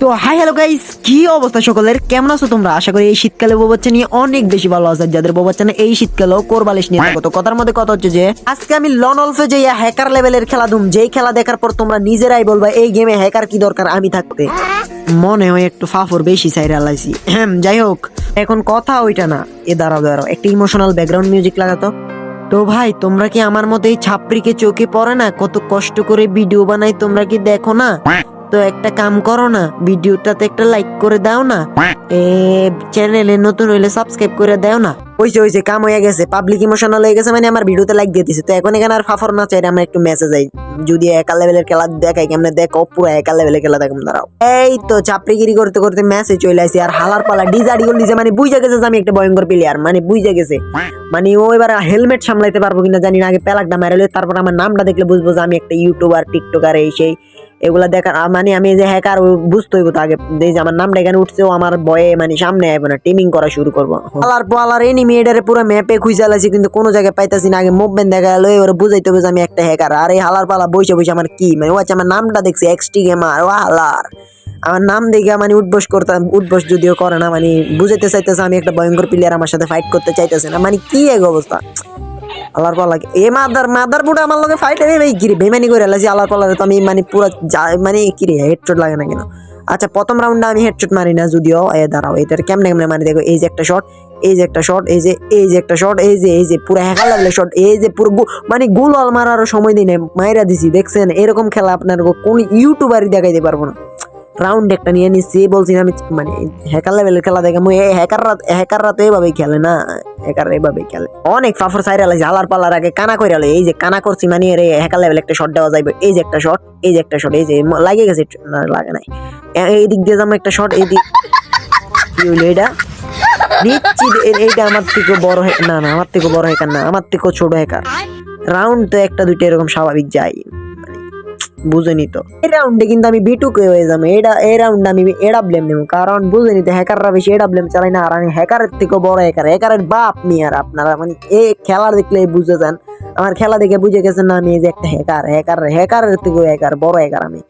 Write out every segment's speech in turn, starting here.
তো hi hello guys কি অবস্থা সকলের? কেমন আছো তোমরা? আশা করি এই শীতকালে বাচ্চা নিয়ে অনেক বেশি ভালো আছে। যাদের বাচ্চা এই শীতকালেও কোরবালিশ নিয়ে থাকো। তো কথার মধ্যে কথা হচ্ছে যে, আজকে আমি লন অলফে যে হ্যাকার লেভেলের খেলা দুম যেই খেলা দেখার পর তোমরা নিজেরাই বলবা, এই গেমে হ্যাকার কি দরকার? আমি থাকতে। মনে হয় একটু ফাফর বেশি সাইরা হ্যাঁ যাই হোক, এখন কথা ওইটা না। এ, দাঁড়াও দাঁড়াও, একটা ইমোশনাল ব্যাকগ্রাউন্ড মিউজিক লাগাতো তো। ভাই, তোমরা কি আমার মতো এই ছাপড়িকে চোখে পড়ে না? কত কষ্ট করে ভিডিও বানাই, তোমরা কি দেখো না? তো একটা কাম করো না ভিডিওটাতে একটা লাইক করে দাও না। এ চ্যানেলে নতুন হইলে সাবস্ক্রাইব করে দাও না। হইছে হইছে কাম হয়ে গেছে পাবলিক ইমোশনাল হয়ে গেছে মানে আমার ভিডিওতে লাইক দিয়ে দিছে। তো এখন এখানে আর ফাফর না চাইলে আমরা একটু মেসেজ আই যদি একা লেভেলের খেলা দেখাই কেমনে দেখো পুরো একা লেভেলের খেলা দেখাম দাঁড়াও। এই তো চাপড়িগিরি করতে করতে মেসেজ চলে আসি আর হালার পালা ডিজাডি গোল দিছে মানে বুঝে গেছে যে আমি একটা ভয়ঙ্কর প্লেয়ার মানে বুঝে গেছে। মানে ও এবার হেলমেট সামলাইতে পারব কিনা জানি না আগে প্যালাকটা মেরে তারপর আমার নামটা দেখলে বুঝব যে আমি একটা ইউটিউবার টিকটকার এই সেই। এগুলা দেখার মানে আমি যে হ্যাকার বুঝতে হইব আগে। এই যে আমার নামটা এখানে উঠছে, ও আমার বয়ে মানে সামনে আইব না টিমিং করা শুরু করব। পালার পালার এনিমি এটারে পুরো ম্যাপে খুঁজে লাইছি, কিন্তু কোনো জায়গায় পাইতাছি না। আগে মুভমেন্ট দেখা গেল, এবারে বুঝাইতে হবে আমি একটা হ্যাকার আর এই হালার পালা বসে বসে আমার কি? মানে ও আচ্ছা আমার নামটা দেখছি এক্সটি গেমার ও হালার। আমার নাম দেখে মানে উঠবস করতাম, উঠবস যদিও করে না মানে বুঝাইতে চাইতেছে আমি একটা ভয়ঙ্কর প্লেয়ার আমার সাথে ফাইট করতে চাইতেছে না। মানে কি এক অবস্থা? আল্লাহর পালা এ মাদার মাদার বুড়া আমার লগে ফাইট এনে ভাই কিরে বেমানি করে আলাসি আল্লাহর পালারে তো আমি মানে পুরো মানে কিরে হেডশট লাগে না কেন? আচ্ছা প্রথম রাউন্ডে আমি হেডশট মারি না যদিও। এ, দাঁড়াও, এটার কেমনে কেমনে মারি? দেখো, এই যে একটা শট এই যে একটা শট এই যে এই যে একটা শট এই যে এই যে, পুরো হ্যাকা লাগলে শট এই যে পুরো মানে গোল আল মারার সময় দিনে মাইরা দিছি, দেখছেন? এরকম খেলা আপনার কোন ইউটিউবারই দেখাইতে পারব না। রাউন্ড একটা নিয়ে নিচ্ছি বলছি আমি মানে হ্যাকার লেভেলের খেলা দেখে মুই হ্যাকাররা হ্যাকাররা তো খেলে না হ্যাকার এভাবেই খেলে। অনেক ফাফর সাইরা লাগছে হালার পালার আগে কানা করে এই যে কানা করছি মানে এর হ্যাকার লেভেল একটা শট দেওয়া যাইবে এই যে একটা শট এই যে একটা শট এই যে লাগে গেছে না লাগে নাই। এই দিক দিয়ে যাব একটা শট এই দিক কি হইল এটা নিশ্চিত এইটা আমার থেকে বড় হ্যাক- না না আমার থেকে বড় হ্যাকার না আমার থেকেও ছোট হ্যাকার রাউন্ড তো একটা দুইটা এরকম স্বাভাবিক যাই মানে বুঝেনি তো এই রাউন্ডে কিন্তু আমি বিটুকে হয়ে যাব। এটা এই রাউন্ডে আমি এডা ব্লেম নেব। কারণ বুঝেনি তো হ্যাকাররা বেশি এডা ব্লেম চালাই না, আর আমি হ্যাকারের থেকেও বড় হ্যাকার হ্যাকারের বাপ নি আর আপনারা। মানে এই খেলা দেখলে বুঝে যান। আমার খেলা দেখে বুঝে গেছেন না আমি এই যে একটা হ্যাকার হ্যাকার হ্যাকারের থেকেও হ্যাকার বড় হ্যাকার আমি।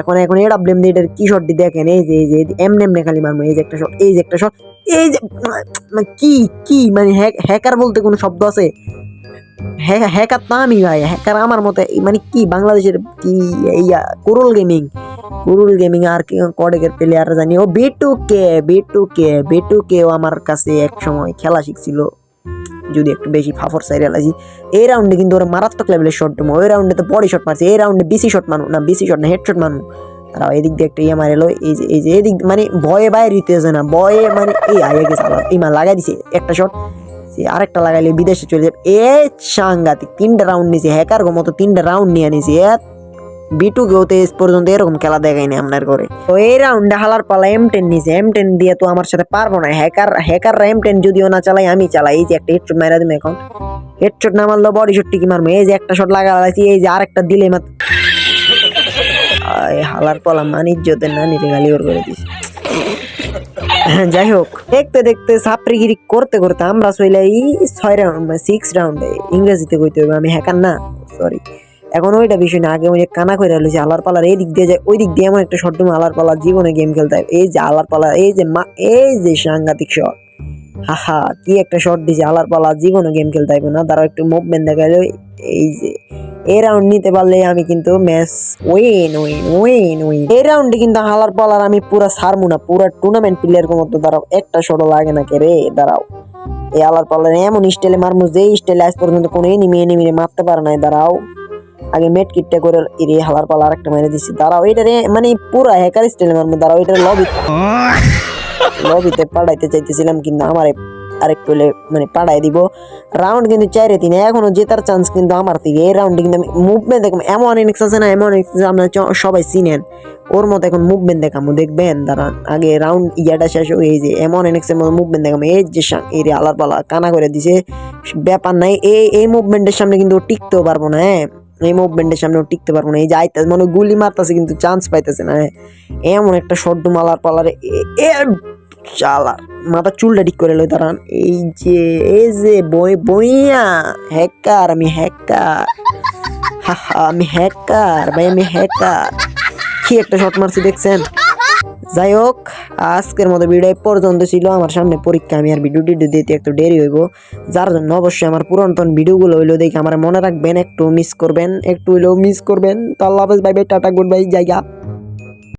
এখন এখন এডা ব্লেম দিয়ে এটার কি শটটি দেখেন? এই যে এই যে এমনি এমনি খালি মারবো। এই যে একটা শট এই যে একটা শট এই যে মানে কি কি? মানে হ্যাকার বলতে কোনো শব্দ আছে? হ্যাকার তো আমি ভাই হ্যাকার আমার মতে মানে কি বাংলাদেশের কি ইয়া কুরুল গেমিং? কুরুল গেমিং আর কি কডেকের প্লেয়ার জানি। ও বিটু কে বিটু কে বিটু ও আমার কাছে এক সময় খেলা শিখছিল। যদি একটু বেশি ফাফর সাইড এলাজি এই রাউন্ডে কিন্তু ওরা মারাত্মক লেভেলের শট দেবো। ওই রাউন্ডে তো বডি শট মারছে। এই রাউন্ডে বিসি শট মানু না বিসি শট না হেড শট মানু তারাও এদিক দিয়ে একটা ইয়ে মারে এলো এই যে এই যে, এদিক মানে ভয়ে বাইরে দিতেছে না, ভয়ে মানে এই আগে গেছে আবার। ইমা লাগাই দিছে একটা শট সে আরেকটা লাগাইলে বিদেশে চলে যাবে। এ সাংঘাতিক, তিনটা রাউন্ড নিয়েছে হ্যাকার গো মতো তিনটা রাউন্ড নিয়ে নিয়েছে এ বিটু গেওতে এস পর্যন্ত এরকম খেলা দেখায়নি আপনার করে তো এই রাউন্ডে হালার পালা এম টেন নিয়েছে এম টেন দিয়ে তো আমার সাথে পারব না। হ্যাকার হ্যাকাররা এম টেন যদিও না চালাই আমি চালাই। এই যে একটা হেডশট মারা দিম এখন। হেডশট না মারলো বডি শট কি মারবো এই যে একটা শট লাগা লাগাইছি এই যে আরেকটা দিলে মাত্র হালার পালা না নানিরে গালি ওর করে দিস যাই হোক দেখতে দেখতে সাপড়িগিরি করতে করতে আমরা চলে এই ছয় রাউন্ড মানে সিক্স রাউন্ডে ইংরেজিতে কইতে হবে আমি হ্যাকার না সরি এখন ওইটা বিষয় না, আগে ওই কানা করে লইছে, আলার পালার এই দিক দিয়ে যায় ওই দিক দিয়ে এমন একটা শট আলার পালার জীবনে গেম খেলতে হয়। এই যে আলার পালা, এই যে মা, এই যে সাংঘাতিক শট হাহা, কি একটা শট দিছে, আলার পালা জীবনে গেম খেলতে হবে না তারা একটু মুভমেন্ট দেখাইলো, এই যে। এই রাউন্ড নিতে পারলে আমি কিন্তু match win win win win এই রাউন্ডে কিন্তু হালার পালার আমি পুরা সারমু না পুরা টুর্নামেন্ট প্লেয়ার মতো দাঁড়াও। একটা শটও লাগে না কে রে দাঁড়াও। এই আলার পালার এমন স্টাইলে মারমু যে স্টাইলে আজ পর্যন্ত কোনো এনিমি এনিমিরে মারতে পারে নাই দাঁড়াও। আগে মেট কিটটা করে এরে হালার পালা আরেকটা মেরে দিছি দাঁড়াও। এটারে মানে পুরা হ্যাকার স্টাইলে মারমু দাঁড়াও এটা লবি লবিতে পাঠাইতে চাইতেছিলাম কিন্তু আমারে আরেকটু মানে পাঠাই দিব। রাউন্ড কিন্তু চাইরে তিন এখনও জেতার চান্স কিন্তু আমার থেকে। এই রাউন্ডে কিন্তু মুভমেন্ট দেখলাম এমন ইনিংস আছে না এমন ইনিংস আপনারা সবাই চিনেন। ওর মতো এখন মুভমেন্ট দেখামো দেখবেন। দাঁড়ান আগে রাউন্ড ইয়াটা শেষ হোক, এই যে এমন ইনিংসের মতো মুভমেন্ট দেখামো। এই যে সা- এই রে আলার পালা কানা করে দিছে ব্যাপার নাই। এই এই মুভমেন্টের সামনে কিন্তু টিকতেও পারব না হ্যাঁ। এই মুভমেন্টের সামনে টিকতে পারব না। এই যে আইতে মানে গুলি মারতেছে কিন্তু চান্স পাইতেছে না হ্যাঁ। এমন একটা শর্ট মালার পালারে চালা মাথা চুলটা ঠিক করে লই, দাঁড়ান। এই যে এই যে, বই, বইয়া হ্যাকার আমি হ্যাকার হাহা, আমি হ্যাকার ভাই, আমি হ্যাকার কি একটা শট মারছি, দেখছেন? যাই হোক, আজকের মতো ভিডিও পর্যন্ত ছিল। আমার সামনে পরীক্ষা, আমি আর ভিডিও টিডিও দিতে একটু দেরি হইব। যার জন্য অবশ্যই আমার পুরাতন ভিডিওগুলো হইল দেখে আমার মনে রাখবেন, একটু মিস করবেন, একটু হইলেও মিস করবেন। তো আল্লাহ bye bye tata good bye জায়গা।